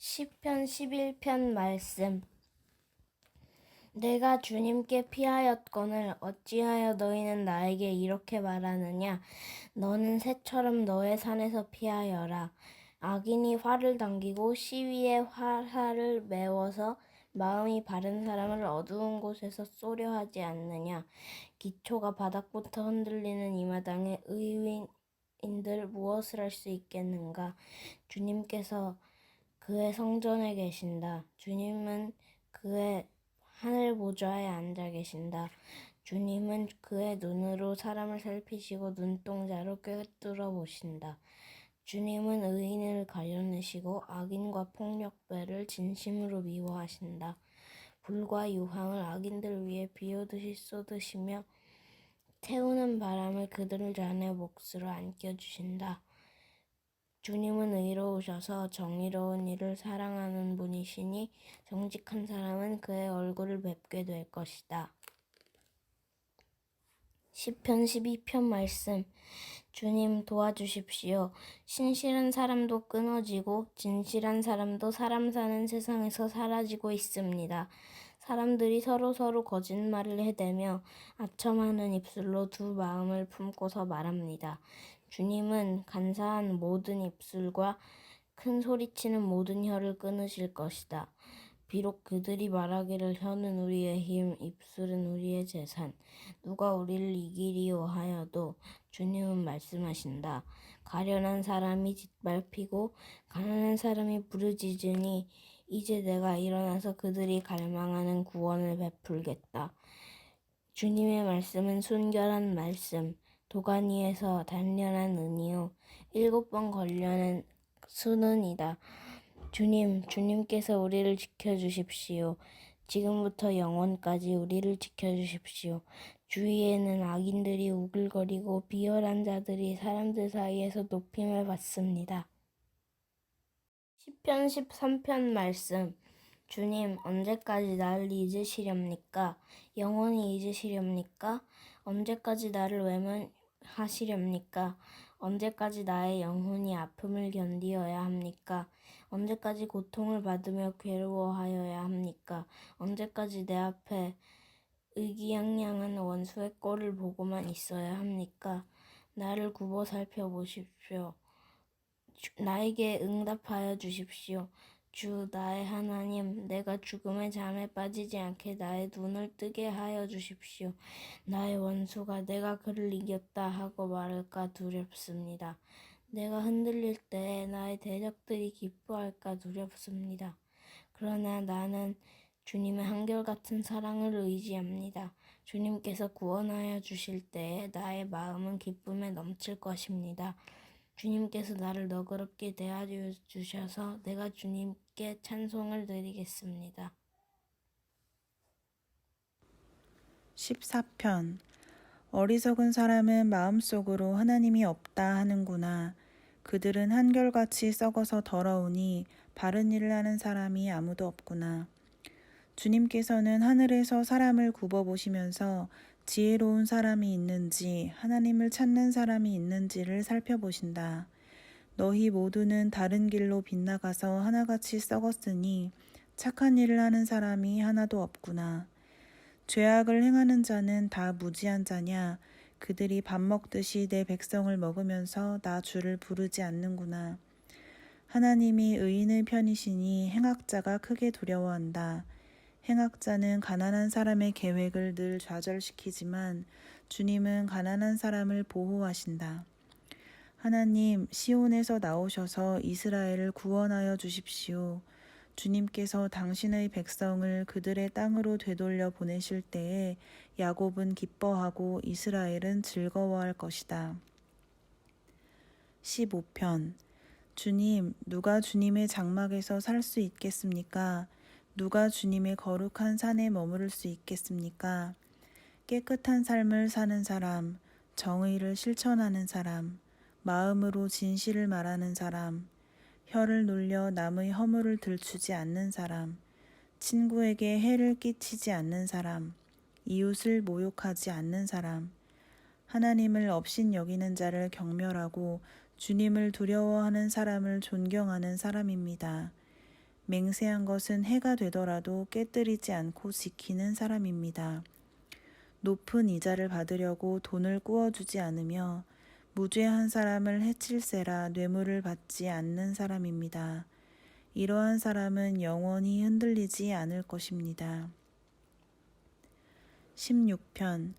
시편 11편 말씀. 내가 주님께 피하였거늘 어찌하여 너희는 나에게 이렇게 말하느냐? 너는 새처럼 너의 산에서 피하여라. 악인이 활을 당기고 시위에 화살을 메워서 마음이 바른 사람을 어두운 곳에서 쏘려 하지 않느냐? 기초가 바닥부터 흔들리는 이 마당에 의인들 무엇을 할 수 있겠는가? 주님께서 그의 성전에 계신다. 주님은 그의 하늘 보좌에 앉아 계신다. 주님은 그의 눈으로 사람을 살피시고 눈동자로 꿰뚫어 보신다. 주님은 의인을 가려내시고 악인과 폭력배를 진심으로 미워하신다. 불과 유황을 악인들 위에 비오듯이 쏟으시며 태우는 바람을 그들 잔의 몫으로 안겨주신다. 주님은 의로우셔서 정의로운 일을 사랑하는 분이시니 정직한 사람은 그의 얼굴을 뵙게 될 것이다. 시편 12편 말씀 주님 도와주십시오. 신실한 사람도 끊어지고 진실한 사람도 사람 사는 세상에서 사라지고 있습니다. 사람들이 서로 서로 거짓말을 해대며 아첨하는 입술로 두 마음을 품고서 말합니다. 주님은 간사한 모든 입술과 큰 소리치는 모든 혀를 끊으실 것이다. 비록 그들이 말하기를 혀는 우리의 힘, 입술은 우리의 재산, 누가 우리를 이기리오 하여도 주님은 말씀하신다. 가련한 사람이 짓밟히고 가난한 사람이 부르짖으니 이제 내가 일어나서 그들이 갈망하는 구원을 베풀겠다. 주님의 말씀은 순결한 말씀, 도가니에서 단련한 은이요 일곱 번 걸려낸 수는이다. 주님, 주님께서 우리를 지켜주십시오. 지금부터 영원까지 우리를 지켜주십시오. 주위에는 악인들이 우글거리고 비열한 자들이 사람들 사이에서 높임을 받습니다. 시편 13편 말씀 주님 언제까지 나를 잊으시렵니까? 영원히 잊으시렵니까? 언제까지 나를 외면하시렵니까? 언제까지 나의 영혼이 아픔을 견디어야 합니까? 언제까지 고통을 받으며 괴로워하여야 합니까? 언제까지 내 앞에 의기양양한 원수의 꼴을 보고만 있어야 합니까? 나를 굽어 살펴보십시오. 주- 나에게 응답하여 주십시오. 주 나의 하나님, 내가 죽음의 잠에 빠지지 않게 나의 눈을 뜨게 하여 주십시오. 나의 원수가 내가 그를 이겼다 하고 말할까 두렵습니다. 내가 흔들릴 때 나의 대적들이 기뻐할까 두렵습니다. 그러나 나는 주님의 한결같은 사랑을 의지합니다. 주님께서 구원하여 주실 때에 나의 마음은 기쁨에 넘칠 것입니다. 주님께서 나를 너그럽게 대하여 주셔서 내가 주님께 찬송을 드리겠습니다. 14편 어리석은 사람은 마음속으로 하나님이 없다 하는구나. 그들은 한결같이 썩어서 더러우니 바른 일을 하는 사람이 아무도 없구나. 주님께서는 하늘에서 사람을 굽어보시면서 지혜로운 사람이 있는지 하나님을 찾는 사람이 있는지를 살펴보신다. 너희 모두는 다른 길로 빗나가서 하나같이 썩었으니 착한 일을 하는 사람이 하나도 없구나. 죄악을 행하는 자는 다 무지한 자냐? 그들이 밥 먹듯이 내 백성을 먹으면서 나 주를 부르지 않는구나. 하나님이 의인의 편이시니 행악자가 크게 두려워한다. 행악자는 가난한 사람의 계획을 늘 좌절시키지만 주님은 가난한 사람을 보호하신다. 하나님, 시온에서 나오셔서 이스라엘을 구원하여 주십시오. 주님께서 당신의 백성을 그들의 땅으로 되돌려 보내실 때에 야곱은 기뻐하고 이스라엘은 즐거워할 것이다. 15편 주님, 누가 주님의 장막에서 살 수 있겠습니까? 누가 주님의 거룩한 산에 머무를 수 있겠습니까? 깨끗한 삶을 사는 사람, 정의를 실천하는 사람, 마음으로 진실을 말하는 사람, 혀를 놀려 남의 허물을 들추지 않는 사람, 친구에게 해를 끼치지 않는 사람, 이웃을 모욕하지 않는 사람, 하나님을 업신 여기는 자를 경멸하고 주님을 두려워하는 사람을 존경하는 사람입니다. 맹세한 것은 해가 되더라도 깨뜨리지 않고 지키는 사람입니다. 높은 이자를 받으려고 돈을 꾸어주지 않으며 무죄한 사람을 해칠세라 뇌물을 받지 않는 사람입니다. 이러한 사람은 영원히 흔들리지 않을 것입니다. 16편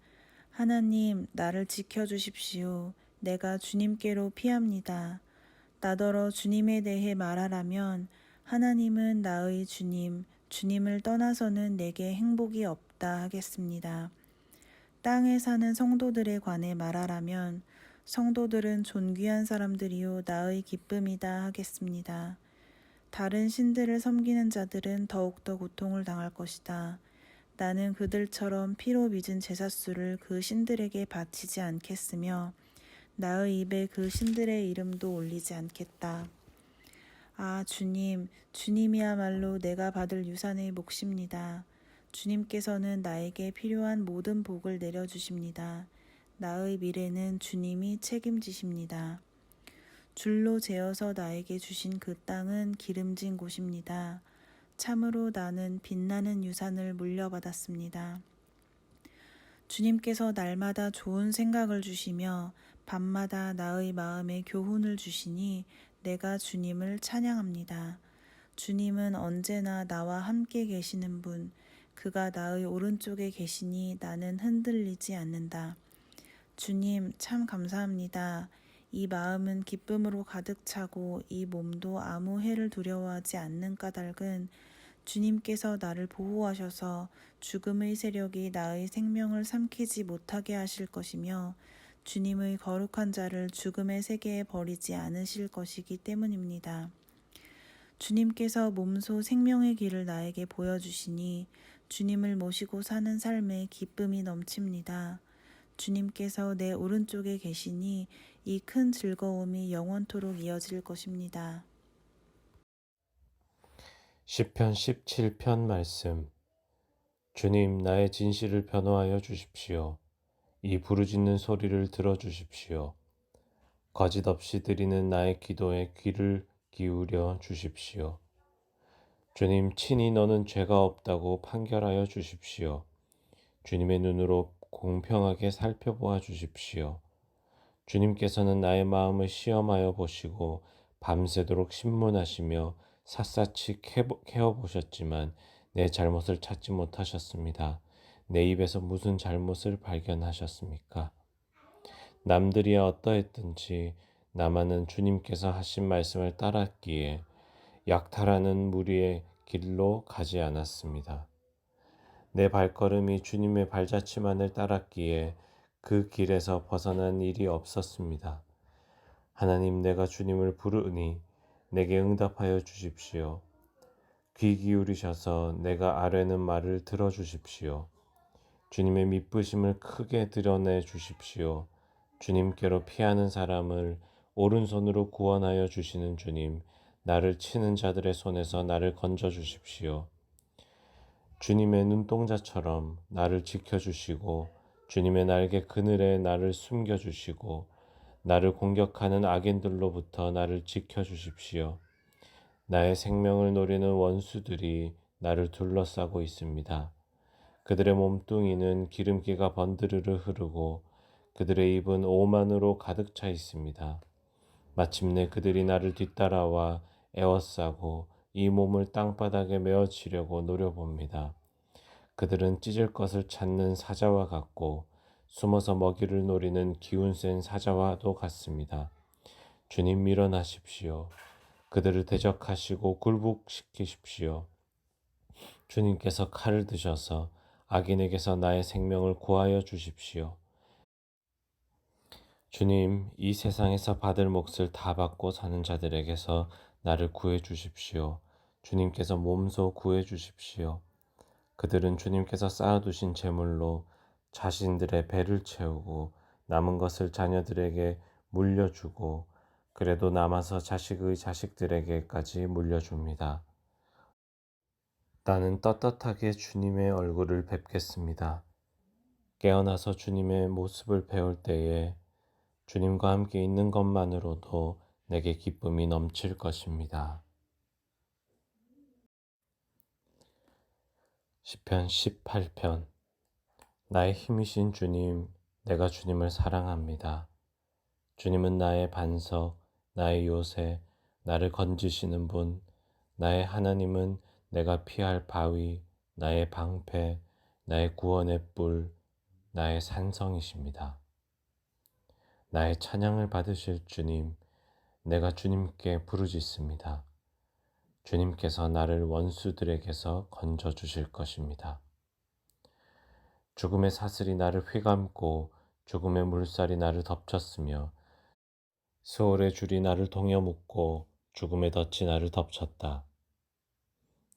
하나님 나를 지켜 주십시오. 내가 주님께로 피합니다. 나더러 주님에 대해 말하라면 하나님은 나의 주님, 주님을 떠나서는 내게 행복이 없다 하겠습니다. 땅에 사는 성도들에 관해 말하라면 성도들은 존귀한 사람들이요 나의 기쁨이다 하겠습니다. 다른 신들을 섬기는 자들은 더욱더 고통을 당할 것이다. 나는 그들처럼 피로 빚은 제사수를 그 신들에게 바치지 않겠으며 나의 입에 그 신들의 이름도 올리지 않겠다. 아, 주님, 주님이야말로 내가 받을 유산의 몫입니다. 주님께서는 나에게 필요한 모든 복을 내려주십니다. 나의 미래는 주님이 책임지십니다. 줄로 재어서 나에게 주신 그 땅은 기름진 곳입니다. 참으로 나는 빛나는 유산을 물려받았습니다. 주님께서 날마다 좋은 생각을 주시며 밤마다 나의 마음에 교훈을 주시니 내가 주님을 찬양합니다. 주님은 언제나 나와 함께 계시는 분, 그가 나의 오른쪽에 계시니 나는 흔들리지 않는다. 주님, 참 감사합니다. 이 마음은 기쁨으로 가득 차고 이 몸도 아무 해를 두려워하지 않는 까닭은 주님께서 나를 보호하셔서 죽음의 세력이 나의 생명을 삼키지 못하게 하실 것이며 주님의 거룩한 자를 죽음의 세계에 버리지 않으실 것이기 때문입니다. 주님께서 몸소 생명의 길을 나에게 보여주시니 주님을 모시고 사는 삶에 기쁨이 넘칩니다. 주님께서 내 오른쪽에 계시니 이 큰 즐거움이 영원토록 이어질 것입니다. 시편 17편 말씀 주님 나의 진실을 변호하여 주십시오. 이 부르짖는 소리를 들어 주십시오. 거짓 없이 드리는 나의 기도에 귀를 기울여 주십시오. 주님 친히 너는 죄가 없다고 판결하여 주십시오. 주님의 눈으로 공평하게 살펴보아 주십시오. 주님께서는 나의 마음을 시험하여 보시고 밤새도록 신문하시며 샅샅이 캐어 보셨지만 내 잘못을 찾지 못하셨습니다. 내 입에서 무슨 잘못을 발견하셨습니까? 남들이 어떠했든지 나만은 주님께서 하신 말씀을 따랐기에 약탈하는 무리의 길로 가지 않았습니다. 내 발걸음이 주님의 발자취만을 따랐기에 그 길에서 벗어난 일이 없었습니다. 하나님 내가 주님을 부르니 내게 응답하여 주십시오. 귀 기울이셔서 내가 아뢰는 말을 들어 주십시오. 주님의 미쁘심을 크게 드러내 주십시오. 주님께로 피하는 사람을 오른손으로 구원하여 주시는 주님, 나를 치는 자들의 손에서 나를 건져 주십시오. 주님의 눈동자처럼 나를 지켜주시고 주님의 날개 그늘에 나를 숨겨주시고 나를 공격하는 악인들로부터 나를 지켜주십시오. 나의 생명을 노리는 원수들이 나를 둘러싸고 있습니다. 그들의 몸뚱이는 기름기가 번드르르 흐르고 그들의 입은 오만으로 가득 차 있습니다. 마침내 그들이 나를 뒤따라와 에워싸고 이 몸을 땅바닥에 메어치려고 노려봅니다. 그들은 찢을 것을 찾는 사자와 같고 숨어서 먹이를 노리는 기운 센 사자와도 같습니다. 주님 밀어나십시오. 그들을 대적하시고 굴복시키십시오. 주님께서 칼을 드셔서 악인에게서 나의 생명을 구하여 주십시오. 주님, 이 세상에서 받을 몫을 다 받고 사는 자들에게서 나를 구해 주십시오. 주님께서 몸소 구해 주십시오. 그들은 주님께서 쌓아두신 재물로 자신들의 배를 채우고 남은 것을 자녀들에게 물려주고 그래도 남아서 자식의 자식들에게까지 물려줍니다. 나는 떳떳하게 주님의 얼굴을 뵙겠습니다. 깨어나서 주님의 모습을 배울 때에 주님과 함께 있는 것만으로도 내게 기쁨이 넘칠 것입니다. 시편 18편 나의 힘이신 주님, 내가 주님을 사랑합니다. 주님은 나의 반석, 나의 요새, 나를 건지시는 분, 나의 하나님은 내가 피할 바위, 나의 방패, 나의 구원의 뿔, 나의 산성이십니다. 나의 찬양을 받으실 주님, 내가 주님께 부르짖습니다. 주님께서 나를 원수들에게서 건져 주실 것입니다. 죽음의 사슬이 나를 휘감고 죽음의 물살이 나를 덮쳤으며 수월의 줄이 나를 동여 묶고 죽음의 덫이 나를 덮쳤다.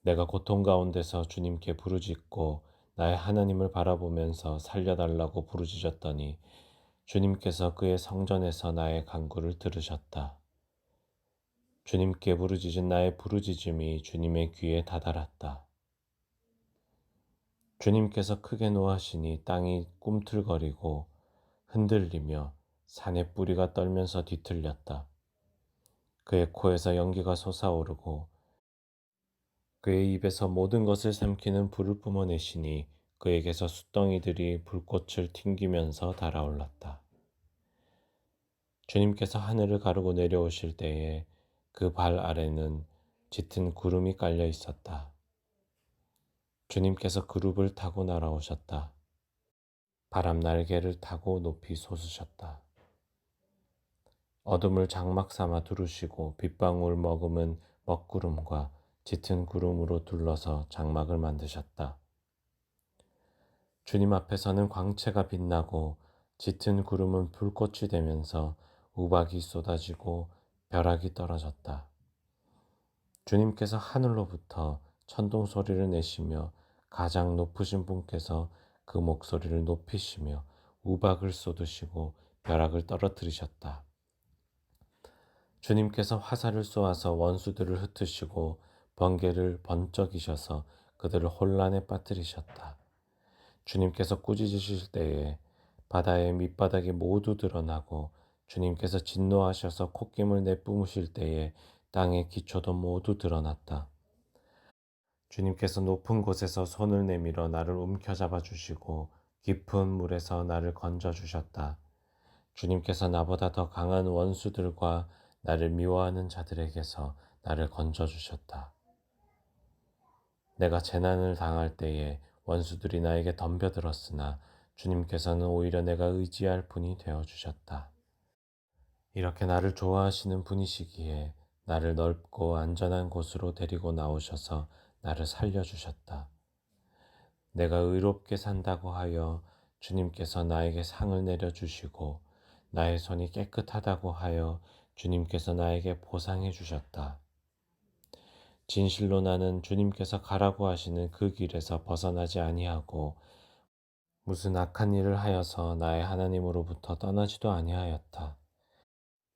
내가 고통 가운데서 주님께 부르짖고 나의 하나님을 바라보면서 살려달라고 부르짖었더니 주님께서 그의 성전에서 나의 간구를 들으셨다. 주님께 부르짖은 나의 부르짖음이 주님의 귀에 다다랐다. 주님께서 크게 노하시니 땅이 꿈틀거리고 흔들리며 산의 뿌리가 떨면서 뒤틀렸다. 그의 코에서 연기가 솟아오르고 그의 입에서 모든 것을 삼키는 불을 뿜어내시니 그에게서 숫덩이들이 불꽃을 튕기면서 달아올랐다. 주님께서 하늘을 가르고 내려오실 때에 그 발 아래는 짙은 구름이 깔려 있었다. 주님께서 그룹을 타고 날아오셨다. 바람 날개를 타고 높이 솟으셨다. 어둠을 장막 삼아 두르시고 빗방울 머금은 먹구름과 짙은 구름으로 둘러서 장막을 만드셨다. 주님 앞에서는 광채가 빛나고 짙은 구름은 불꽃이 되면서 우박이 쏟아지고 벼락이 떨어졌다. 주님께서 하늘로부터 천둥 소리를 내시며 가장 높으신 분께서 그 목소리를 높이시며 우박을 쏟으시고 벼락을 떨어뜨리셨다. 주님께서 화살을 쏘아서 원수들을 흩으시고 번개를 번쩍이셔서 그들을 혼란에 빠뜨리셨다. 주님께서 꾸짖으실 때에 바다의 밑바닥이 모두 드러나고 주님께서 진노하셔서 콧김을 내뿜으실 때에 땅의 기초도 모두 드러났다. 주님께서 높은 곳에서 손을 내밀어 나를 움켜잡아 주시고 깊은 물에서 나를 건져 주셨다. 주님께서 나보다 더 강한 원수들과 나를 미워하는 자들에게서 나를 건져 주셨다. 내가 재난을 당할 때에 원수들이 나에게 덤벼들었으나 주님께서는 오히려 내가 의지할 분이 되어 주셨다. 이렇게 나를 좋아하시는 분이시기에 나를 넓고 안전한 곳으로 데리고 나오셔서 나를 살려주셨다. 내가 의롭게 산다고 하여 주님께서 나에게 상을 내려주시고 나의 손이 깨끗하다고 하여 주님께서 나에게 보상해 주셨다. 진실로 나는 주님께서 가라고 하시는 그 길에서 벗어나지 아니하고 무슨 악한 일을 하여서 나의 하나님으로부터 떠나지도 아니하였다.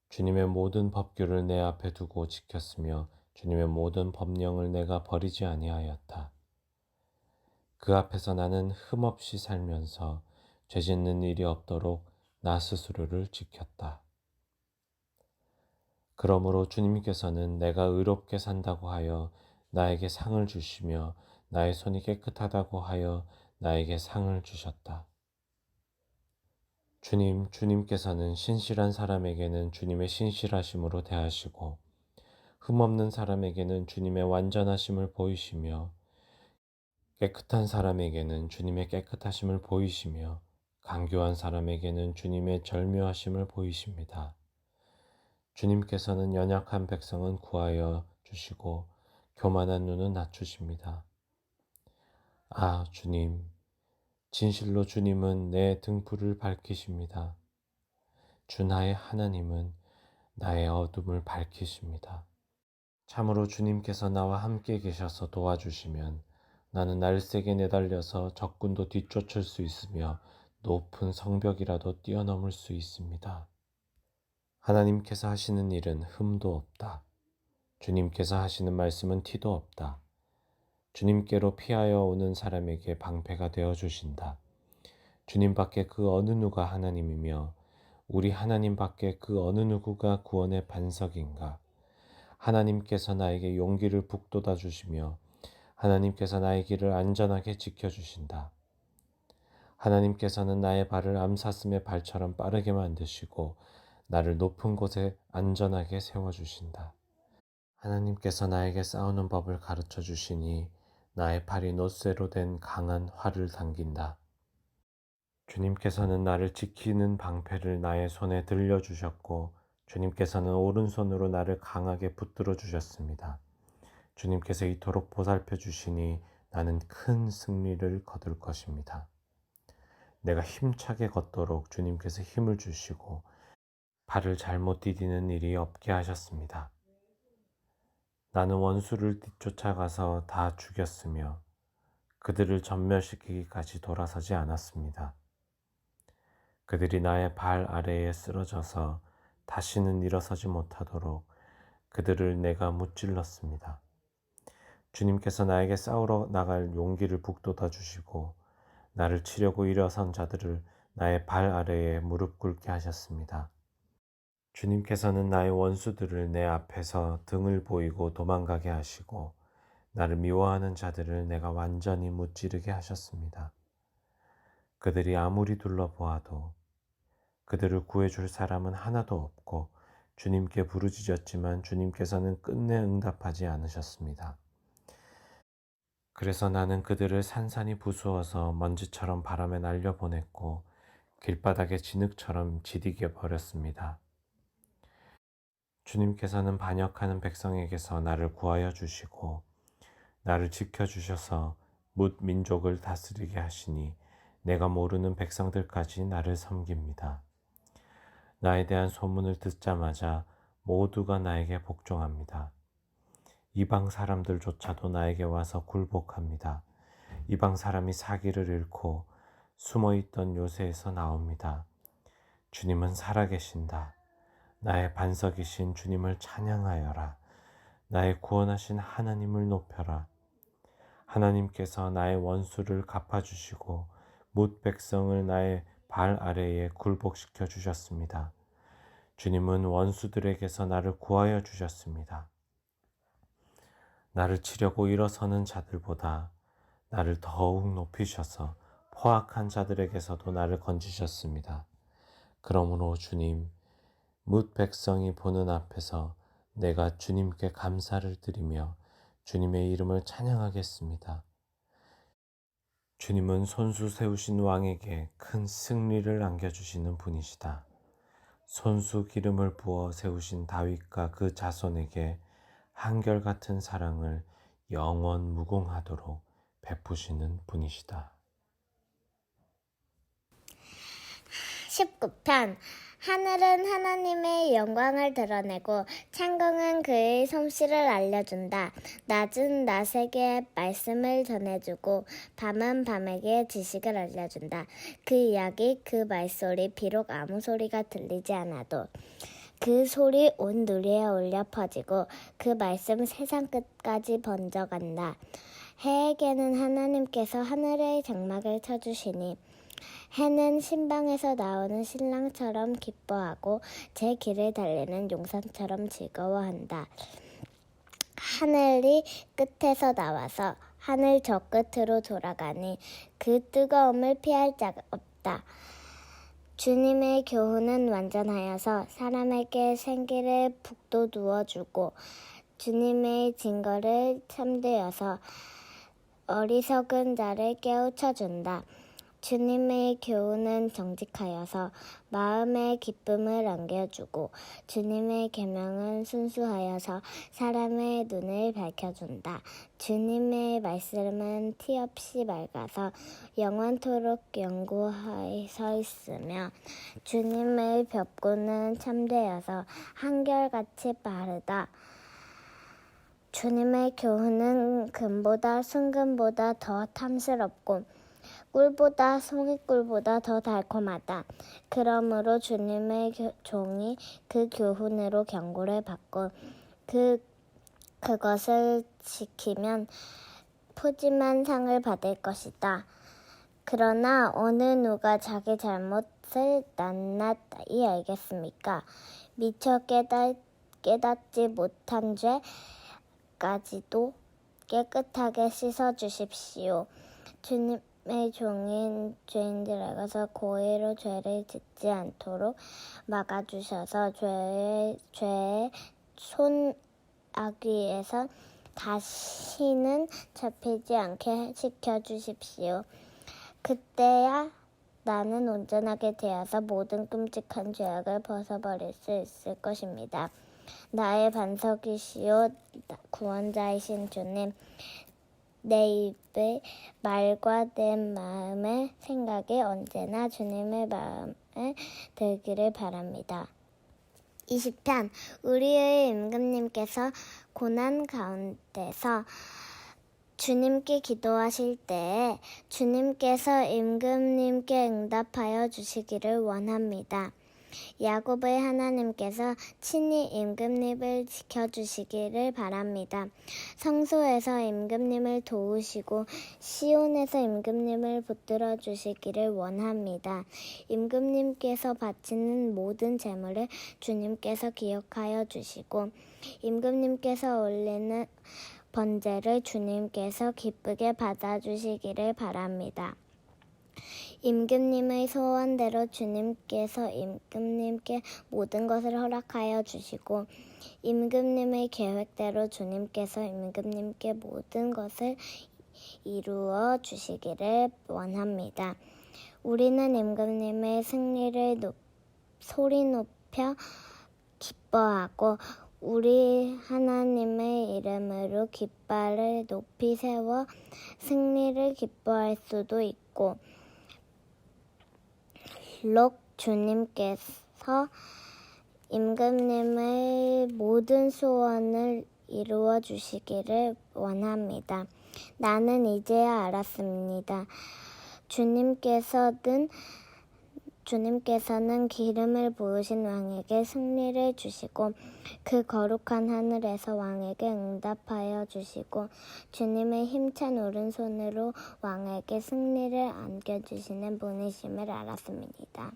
주님의 모든 법규를 내 앞에 두고 지켰으며 주님의 모든 법령을 내가 버리지 아니하였다. 그 앞에서 나는 흠없이 살면서 죄 짓는 일이 없도록 나 스스로를 지켰다. 그러므로 주님께서는 내가 의롭게 산다고 하여 나에게 상을 주시며 나의 손이 깨끗하다고 하여 나에게 상을 주셨다. 주님, 주님께서는 신실한 사람에게는 주님의 신실하심으로 대하시고 흠없는 사람에게는 주님의 완전하심을 보이시며 깨끗한 사람에게는 주님의 깨끗하심을 보이시며 강교한 사람에게는 주님의 절묘하심을 보이십니다. 주님께서는 연약한 백성은 구하여 주시고 교만한 눈은 낮추십니다. 아, 주님, 진실로 주님은 내 등불을 밝히십니다. 주 나의 하나님은 나의 어둠을 밝히십니다. 참으로 주님께서 나와 함께 계셔서 도와주시면 나는 날쌔게 내달려서 적군도 뒤쫓을 수 있으며 높은 성벽이라도 뛰어넘을 수 있습니다. 하나님께서 하시는 일은 흠도 없다. 주님께서 하시는 말씀은 티도 없다. 주님께로 피하여 오는 사람에게 방패가 되어 주신다. 주님 밖에 그 어느 누가 하나님이며 우리 하나님 밖에 그 어느 누구가 구원의 반석인가? 하나님께서 나에게 용기를 북돋아 주시며 하나님께서 나의 길을 안전하게 지켜 주신다. 하나님께서는 나의 발을 암사슴의 발처럼 빠르게 만드시고 나를 높은 곳에 안전하게 세워주신다. 하나님께서 나에게 싸우는 법을 가르쳐 주시니 나의 팔이 노쇠로 된 강한 활을 당긴다. 주님께서는 나를 지키는 방패를 나의 손에 들려주셨고, 주님께서는 오른손으로 나를 강하게 붙들어 주셨습니다. 주님께서 이토록 보살펴 주시니 나는 큰 승리를 거둘 것입니다. 내가 힘차게 걷도록 주님께서 힘을 주시고, 발을 잘못 디디는 일이 없게 하셨습니다. 나는 원수를 뒤쫓아가서 다 죽였으며 그들을 전멸시키기까지 돌아서지 않았습니다. 그들이 나의 발 아래에 쓰러져서 다시는 일어서지 못하도록 그들을 내가 무찔렀습니다. 주님께서 나에게 싸우러 나갈 용기를 북돋아 주시고 나를 치려고 일어선 자들을 나의 발 아래에 무릎 꿇게 하셨습니다. 주님께서는 나의 원수들을 내 앞에서 등을 보이고 도망가게 하시고 나를 미워하는 자들을 내가 완전히 무찌르게 하셨습니다. 그들이 아무리 둘러보아도 그들을 구해줄 사람은 하나도 없고 주님께 부르짖었지만 주님께서는 끝내 응답하지 않으셨습니다. 그래서 나는 그들을 산산이 부수어서 먼지처럼 바람에 날려 보냈고 길바닥에 진흙처럼 지디게 버렸습니다. 주님께서는 반역하는 백성에게서 나를 구하여 주시고 나를 지켜 주셔서 뭇 민족을 다스리게 하시니 내가 모르는 백성들까지 나를 섬깁니다. 나에 대한 소문을 듣자마자 모두가 나에게 복종합니다. 이방 사람들조차도 나에게 와서 굴복합니다. 이방 사람이 사기를 잃고 숨어 있던 요새에서 나옵니다. 주님은 살아계신다. 나의 반석이신 주님을 찬양하여라. 나의 구원하신 하나님을 높여라. 하나님께서 나의 원수를 갚아주시고 못 백성을 나의 발 아래에 굴복시켜 주셨습니다. 주님은 원수들에게서 나를 구하여 주셨습니다. 나를 치려고 일어서는 자들보다 나를 더욱 높이셔서 포악한 자들에게서도 나를 건지셨습니다. 그러므로 주님, 뭇 백성이 보는 앞에서 내가 주님께 감사를 드리며 주님의 이름을 찬양하겠습니다. 주님은 손수 세우신 왕에게 큰 승리를 안겨주시는 분이시다. 손수 기름을 부어 세우신 다윗과 그 자손에게 한결같은 사랑을 영원 무궁하도록 베푸시는 분이시다. 19편 하늘은 하나님의 영광을 드러내고 창공은 그의 솜씨를 알려준다. 낮은 낮에게 말씀을 전해주고 밤은 밤에게 지식을 알려준다. 그 이야기, 그 말소리 비록 아무 소리가 들리지 않아도 그 소리 온 누리에 울려 퍼지고 그 말씀 세상 끝까지 번져간다. 해에게는 하나님께서 하늘의 장막을 쳐주시니 해는 신방에서 나오는 신랑처럼 기뻐하고 제 길을 달리는 용산처럼 즐거워한다. 하늘이 끝에서 나와서 하늘 저 끝으로 돌아가니 그 뜨거움을 피할 자가 없다. 주님의 교훈은 완전하여서 사람에게 생기를 북돋우어 주고 주님의 증거를 참되어서 어리석은 자를 깨우쳐 준다. 주님의 교훈은 정직하여서 마음의 기쁨을 안겨주고 주님의 계명은 순수하여서 사람의 눈을 밝혀준다. 주님의 말씀은 티 없이 맑아서 영원토록 영구하에 서 있으며 주님의 벽구는 참되어서 한결같이 빠르다. 주님의 교훈은 금보다 순금보다 더 탐스럽고 꿀보다 송이꿀보다 더 달콤하다. 그러므로 주님의 교, 종이 그 교훈으로 경고를 받고 그 그것을 지키면 푸짐한 상을 받을 것이다. 그러나 어느 누가 자기 잘못을 낱낱이 알겠습니까? 미처 깨닫, 깨닫지 못한 죄까지도 깨끗하게 씻어 주십시오. 주님 의 종인 죄인들에게서 고의로 죄를 짓지 않도록 막아주셔서 죄의, 죄의 손아귀에서 다시는 잡히지 않게 지켜주십시오. 그때야 나는 온전하게 되어서 모든 끔찍한 죄악을 벗어버릴 수 있을 것입니다. 나의 반석이시오 구원자이신 주님 내 입의 말과 내 마음의 생각이 언제나 주님의 마음에 들기를 바랍니다. 20편 우리의 임금님께서 고난 가운데서 주님께 기도하실 때에 주님께서 임금님께 응답하여 주시기를 원합니다. 야곱의 하나님께서 친히 임금님을 지켜주시기를 바랍니다. 성소에서 임금님을 도우시고 시온에서 임금님을 붙들어 주시기를 원합니다. 임금님께서 바치는 모든 재물을 주님께서 기억하여 주시고 임금님께서 올리는 번제를 주님께서 기쁘게 받아주시기를 바랍니다. 임금님의 소원대로 주님께서 임금님께 모든 것을 허락하여 주시고 임금님의 계획대로 주님께서 임금님께 모든 것을 이루어 주시기를 원합니다. 우리는 임금님의 승리를 높, 소리 높여 기뻐하고 우리 하나님의 이름으로 깃발을 높이 세워 승리를 기뻐할 수도 있고 록 주님께서 임금님의 모든 소원을 이루어 주시기를 원합니다. 나는 이제야 알았습니다. 주님께서는 주님께서는 기름을 부으신 왕에게 승리를 주시고 그 거룩한 하늘에서 왕에게 응답하여 주시고 주님의 힘찬 오른손으로 왕에게 승리를 안겨주시는 분이심을 알았습니다.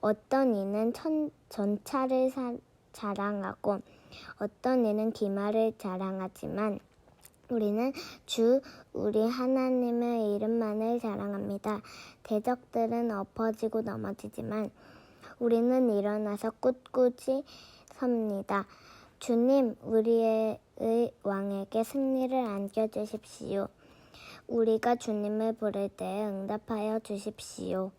어떤 이는 천, 전차를 사, 자랑하고 어떤 이는 기마를 자랑하지만 우리는 주 우리 하나님의 이름만을 자랑합니다. 대적들은 엎어지고 넘어지지만 우리는 일어나서 꿋꿋이 섭니다. 주님, 우리의 왕에게 승리를 안겨주십시오. 우리가 주님을 부를 때에 응답하여 주십시오.